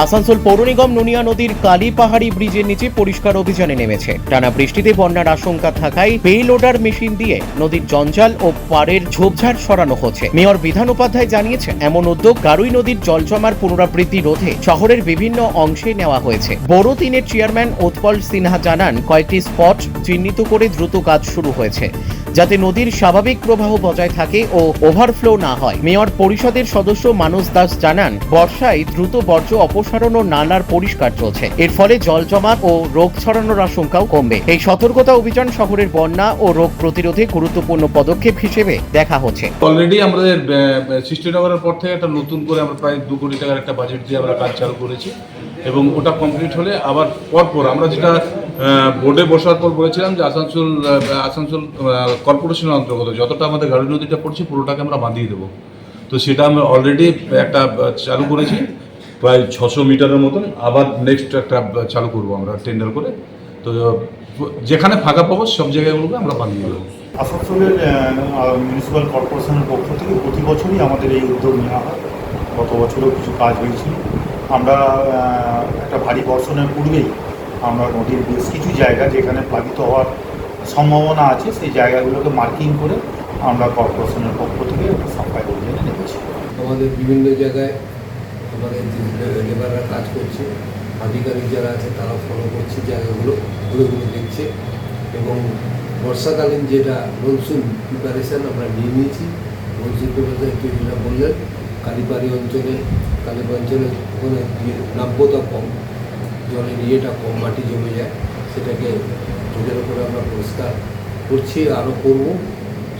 আসানসোল পৌর নিগম নুনিয়া নদীর কালী পাহাড়ি ব্রিজের নিচে পরিষ্কার অভিযানে নেমেছে। টানা বৃষ্টিতে বন্যার আশঙ্কা থাকায় পে লোডার মেশিন দিয়ে নদীর জঞ্জাল ও পাড়ের ঝোপঝাড় সরানো হচ্ছে। মেয়র বিধান উপাধ্যায় জানিয়েছেন, এমন উদ্যোগ গারুই নদীর জল জমার পুনরাবৃত্তি রোধে শহরের বিভিন্ন অংশে নেওয়া হয়েছে। বড় তিনের চেয়ারম্যান উৎপল সিনহা জানান, কয়েকটি স্পট চিহ্নিত করে দ্রুত কাজ শুরু হয়েছে। যাতে নদীর স্বাভাবিক প্রবাহ বজায় থাকে ও ওভারফ্লো না হয়। মেয়র পরিষদের সদস্য মানস দাস জানান, বর্ষায় দ্রুত বর্জ্য অপসারণ ও নালার পরিষ্কার চলছে। এর ফলে জল জমা ও রোগ ছড়ানোর আশঙ্কাও কমবে। এই সতর্কতা অভিযান শহরের বন্যা ও রোগ প্রতিরোধে গুরুত্বপূর্ণ পদক্ষেপ হিসেবে দেখা হচ্ছে। অলরেডি আমাদের সৃষ্টি সৃষ্টিনগরের পর থেকে একটা নতুন করে আমরা প্রায় দু কোটি টাকার একটা বাজেট দিয়ে আমরা কাজ চালু করেছি এবং ওটা কমপ্লিট হলে আবার পরপর আমরা যেটা বোর্ডে বসার পর বলেছিলাম যে আসানসোল আসানসোল কর্পোরেশনের অন্তর্গত। যতটা আমাদের গাড়ি নদীটা পড়ছে, পুরোটাকে আমরা বাঁধিয়ে দেবো। তো সেটা আমরা অলরেডি একটা চালু করেছি। প্রায় ছশো মিটারের মতন। আবার নেক্সট একটা চালু করব আমরা টেন্ডার করে। তো, যেখানে ফাঁকা পাবো, সব জায়গাগুলোকে আমরা বাঁধিয়ে দেবো। আসানসোলের মিউনিসিপ্যাল কর্পোরেশনের পক্ষ থেকে প্রতি বছরই আমাদের এই উদ্যোগ নেওয়া হয়। গত বছরও কিছু কাজ হয়েছিল। আমরা একটা ভারী বর্ষণের পূর্বেই আমরা নদীর বেশ কিছু জায়গা যেখানে প্লাবিত হওয়ার সম্ভাবনা আছে, সেই জায়গাগুলোকে মার্কিং করে আমরা কর্পোরেশনের পক্ষ থেকে সাফাই অভিযানে নেমেছি আমাদের বিভিন্ন জায়গায় আমাদের লেবাররা কাজ করছে, আধিকারিক যারা আছে তারা ফলো করছে জায়গাগুলো ঘুরে দেখছে এবং বর্ষাকালীন যেটা মনসুন প্রিপারেশান আমরা নিয়ে নিয়েছি, মনসুন প্রিপারেশান একটু যেটা বললেন কালীবাড়ি অঞ্চলে কালীবাড়ি অঞ্চলে ওখানে নাব্যতা কম জলের ইয়েটা কম মাটি জমে যায়, সেটাকে জলের উপরে আমরা পরিষ্কার করছি আরও করব।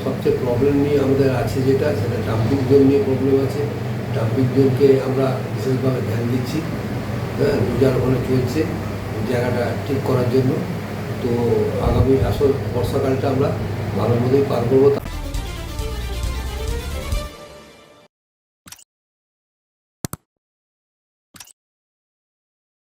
সবচেয়ে প্রবলেম নিয়ে আমাদের আছে যেটা, সেটা ডাম্পিং জোন নিয়ে প্রবলেম আছে। ডাম্পিং জোনকে আমরা বিশেষভাবে ধ্যান দিচ্ছি। হ্যাঁ রোজার ওখানে চলছে জায়গাটা ঠিক করার জন্য। তো আগামী আসল বর্ষাকালটা আমরা ভালো মতোই পার করব।